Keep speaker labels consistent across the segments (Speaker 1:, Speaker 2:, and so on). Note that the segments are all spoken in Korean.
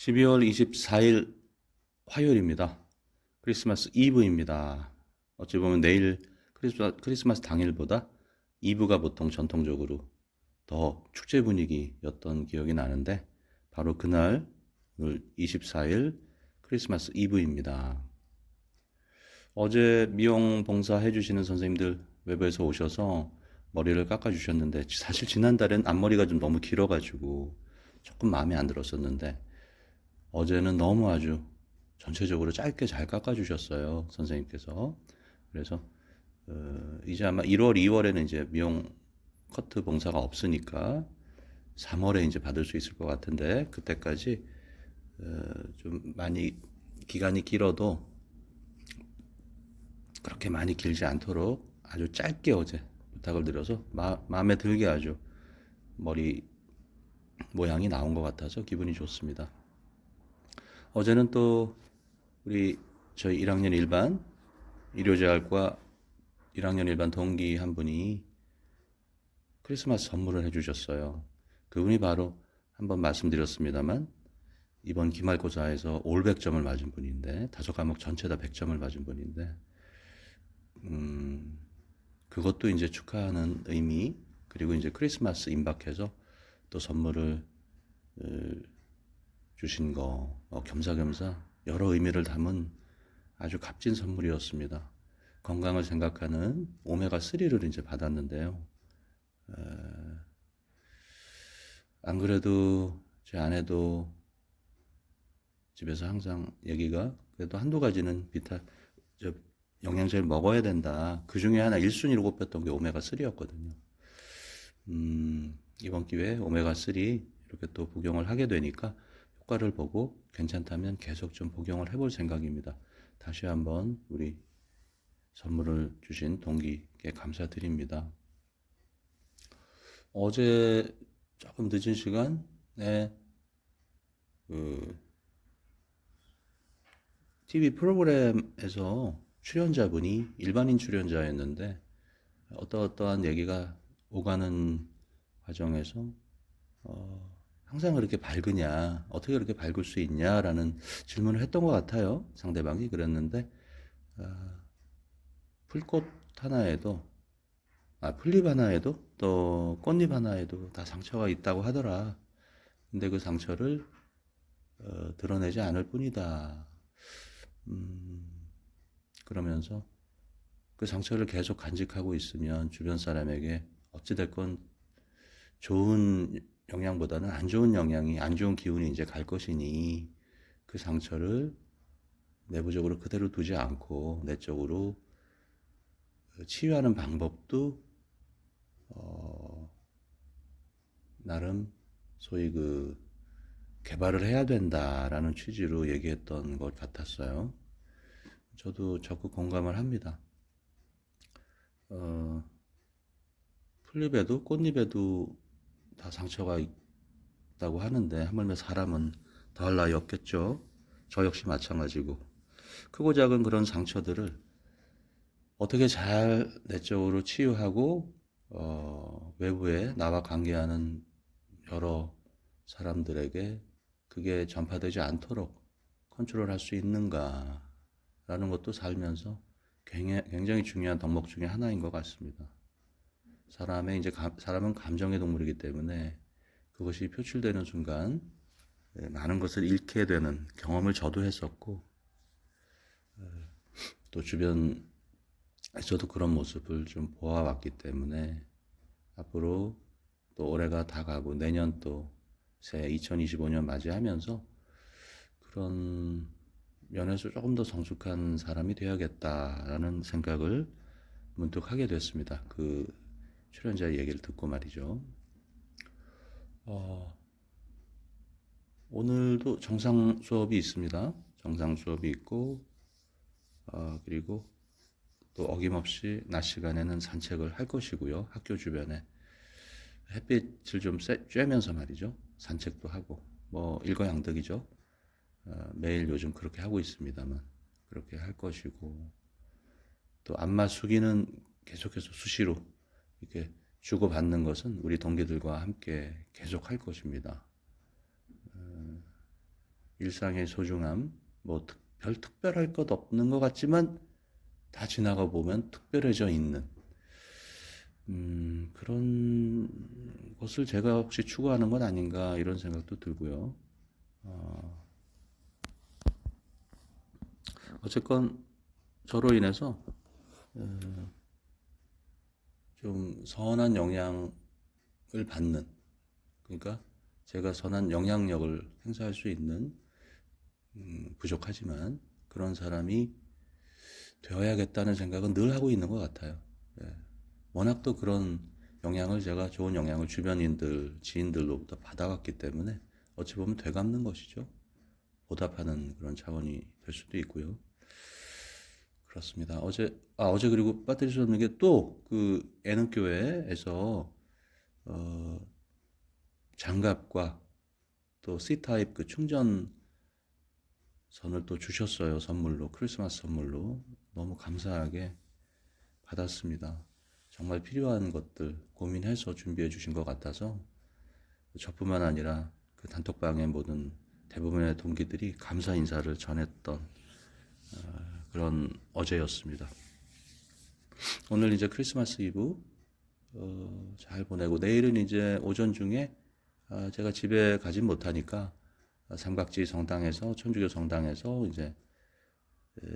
Speaker 1: 12월 24일 화요일입니다. 크리스마스 이브입니다. 어찌 보면 내일 크리스마스, 크리스마스 당일보다 이브가 보통 전통적으로 더 축제 분위기였던 기억이 나는데 바로 그날 오늘 24일 크리스마스 이브입니다. 어제 미용 봉사 해 주시는 선생님들 외부에서 오셔서 머리를 깎아 주셨는데 사실 지난달엔 앞머리가 좀 너무 길어가지고 조금 마음에 안 들었었는데 어제는 너무 아주 전체적으로 짧게 잘 깎아주셨어요 선생님께서 그래서 어, 이제 아마 1월, 2월에는 이제 미용 커트 봉사가 없으니까 3월에 이제 받을 수 있을 것 같은데 그때까지 어, 좀 많이 기간이 길어도 그렇게 많이 길지 않도록 아주 짧게 어제 부탁을 드려서 마, 마음에 들게 아주 머리 모양이 나온 것 같아서 기분이 좋습니다. 어제는 또 우리 저희 1학년 일반 일요재활과 1학년 일반 동기 한 분이 크리스마스 선물을 해주셨어요. 그분이 바로 한번 말씀드렸습니다만 이번 기말고사에서 올 100점을 맞은 분인데 다섯 과목 전체 다 100점을 맞은 분인데 음, 그것도 이제 축하하는 의미 그리고 이제 크리스마스 임박해서 또 선물을 어, 주신 거 어, 겸사겸사 여러 의미를 담은 아주 값진 선물이었습니다. 건강을 생각하는 오메가 3를 이제 받았는데요. 에, 안 그래도 제 아내도 집에서 항상 얘기가 그래도 한두 가지는 비타 저 영양제를 먹어야 된다. 그 중에 하나 1순위로 꼽혔던 게 오메가 3였거든요. 음, 이번 기회에 오메가 3 이렇게 또 복용을 하게 되니까 효과를 보고 괜찮다면 계속 좀 복용을 해볼 생각입니다. 다시 한번 우리 선물을 주신 동기께 감사드립니다. 어제 조금 늦은 시간에 그 TV 프로그램에서 출연자분이 일반인 출연자였는데 어떠어떠한 얘기가 오가는 과정에서 어, 항상 그렇게 밝으냐, 어떻게 그렇게 밝을 수 있냐라는 질문을 했던 것 같아요. 상대방이 그랬는데 아, 풀꽃 하나에도 아, 풀잎 하나에도 또 꽃잎 하나에도 다 상처가 있다고 하더라. 근데 그 상처를 어, 드러내지 않을 뿐이다. 음, 그러면서 그 상처를 계속 간직하고 있으면 주변 사람에게 어찌됐건 좋은 영향보다는 안 좋은 영향이, 안 좋은 기운이 이제 갈 것이니 그 상처를 내부적으로 그대로 두지 않고 내적으로 치유하는 방법도 어, 나름 소위 그 개발을 해야 된다라는 취지로 얘기했던 것 같았어요. 저도 적극 공감을 합니다. 어, 풀잎에도 꽃잎에도 다 상처가 있다고 하는데 하물며 사람은 더할 나위 없겠죠. 저 역시 마찬가지고 크고 작은 그런 상처들을 어떻게 잘 내적으로 치유하고 어, 외부에 나와 관계하는 여러 사람들에게 그게 전파되지 않도록 컨트롤할 수 있는가라는 것도 살면서 굉장히 중요한 덕목 중에 하나인 것 같습니다. 사람의 이제 감, 사람은 감정의 동물이기 때문에 그것이 표출되는 순간 예, 많은 것을 잃게 되는 경험을 저도 했었고 어, 또 주변에서도 그런 모습을 좀 보아왔기 때문에 앞으로 또 올해가 다 가고 내년 또 새 2025년 맞이하면서 그런 면에서 조금 더 성숙한 사람이 되어야겠다라는 생각을 문득 하게 됐습니다. 그 출연자의 얘기를 듣고 말이죠. 어, 오늘도 정상 수업이 있습니다. 정상 수업이 있고, 어, 그리고 또 어김없이 낮 시간에는 산책을 할 것이고요. 학교 주변에 햇빛을 좀 쐬, 쬐면서 말이죠. 산책도 하고, 뭐 일거양득이죠. 어, 매일 요즘 그렇게 하고 있습니다만 그렇게 할 것이고 또 안마 수기는 계속해서 수시로 이렇게 주고받는 것은 우리 동기들과 함께 계속 할 것입니다. 어, 일상의 소중함, 뭐 별 특별할 것 없는 것 같지만 다 지나가 보면 특별해져 있는 음, 그런 것을 제가 혹시 추구하는 건 아닌가 이런 생각도 들고요. 어, 어쨌건 저로 인해서 어, 좀 선한 영향을 받는 그러니까 제가 선한 영향력을 행사할 수 있는 음, 부족하지만 그런 사람이 되어야겠다는 생각은 늘 하고 있는 것 같아요. 예. 워낙 또 그런 영향을 제가 좋은 영향을 주변인들, 지인들로부터 받아왔기 때문에 어찌 보면 되갚는 것이죠. 보답하는 그런 차원이 될 수도 있고요. 그렇습니다. 어제, 아, 어제 그리고 없는 게 또 그 애능교회에서, 어, 장갑과 또 C타입 그 충전 선을 또 주셨어요. 선물로. 크리스마스 선물로. 너무 감사하게 받았습니다. 정말 필요한 것들 고민해서 준비해 주신 것 같아서 저뿐만 아니라 그 단톡방의 모든 대부분의 동기들이 감사 인사를 전했던 어, 그런 어제였습니다. 오늘 이제 크리스마스 이브 어, 잘 보내고 내일은 이제 오전 중에 아, 제가 집에 가진 못하니까 아, 삼각지 성당에서 천주교 성당에서 이제 에,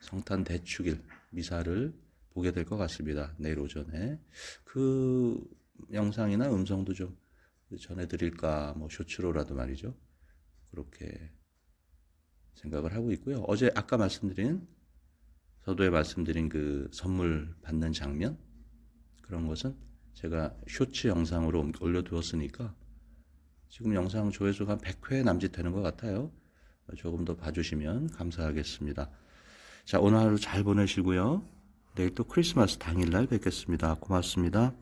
Speaker 1: 성탄 대축일 미사를 보게 될 것 같습니다. 내일 오전에 그 영상이나 음성도 좀 전해드릴까 뭐 쇼츠로라도 말이죠. 그렇게 생각을 하고 있고요. 어제 아까 말씀드린 서두에 말씀드린 그 선물 받는 장면 그런 것은 제가 쇼츠 영상으로 올려두었으니까 지금 영상 조회수가 한 100회 남짓 되는 것 같아요. 조금 더 봐주시면 감사하겠습니다. 자, 오늘 하루 잘 보내시고요. 내일 또 크리스마스 당일날 뵙겠습니다. 고맙습니다.